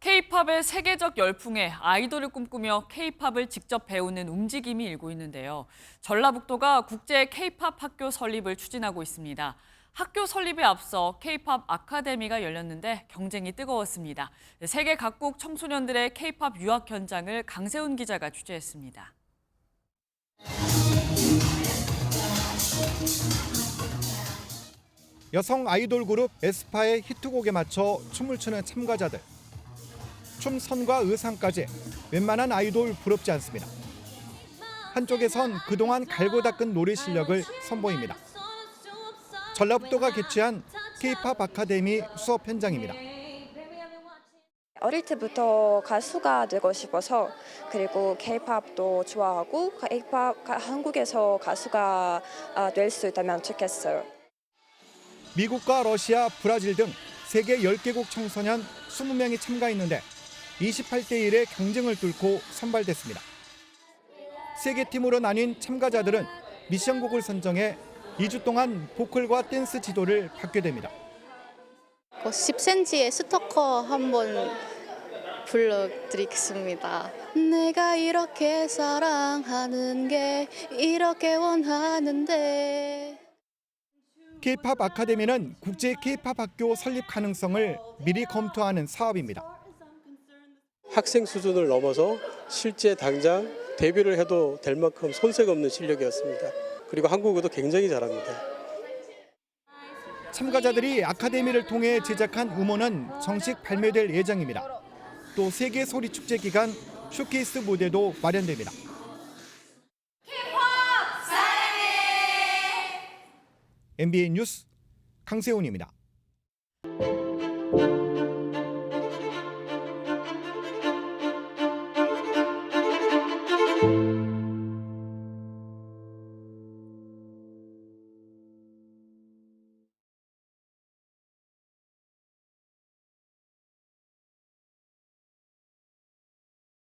K-팝의 세계적 열풍에 아이돌을 꿈꾸며 K-팝을 직접 배우는 움직임이 일고 있는데요. 전라북도가 국제 K-팝 학교 설립을 추진하고 있습니다. 학교 설립에 앞서 K-팝 아카데미가 열렸는데 경쟁이 뜨거웠습니다. 세계 각국 청소년들의 K-팝 유학 현장을 강세훈 기자가 취재했습니다. 여성 아이돌 그룹 에스파의 히트곡에 맞춰 춤을 추는 참가자들. 춤 선과 의상까지 웬만한 아이돌 부럽지 않습니다. 한쪽에선 그동안 갈고 닦은 노래 실력을 선보입니다. 전라북도가 개최한 K-팝 아카데미 수업 현장입니다. 어릴 때부터 가수가 되고 싶어서 그리고 K-팝도 좋아하고 K-팝 가- 한국에서 가수가 아, 될수 있다면 좋겠어요. 미국과 러시아, 브라질 등 세계 10개국 청소년 20명이 참가했는데 28대 1의 경쟁을 뚫고 선발됐습니다. 세 개 팀으로 나뉜 참가자들은 미션곡을 선정해 2주 동안 보컬과 댄스 지도를 받게 됩니다. 10cm의 스토커 한번 불러드리겠습니다. 내가 이렇게 사랑하는 게 이렇게 원하는데 K-팝 아카데미는 국제 K-팝 학교 설립 가능성을 미리 검토하는 사업입니다. 학생 수준을 넘어서 실제 당장 데뷔를 해도 될 만큼 손색 없는 실력이었습니다. 그리고 한국어도 굉장히 잘합니다. 참가자들이 아카데미를 통해 제작한 음원은 정식 발매될 예정입니다. 또 세계 소리 축제 기간 쇼케이스 무대도 마련됩니다. MBN 뉴스 강세훈입니다.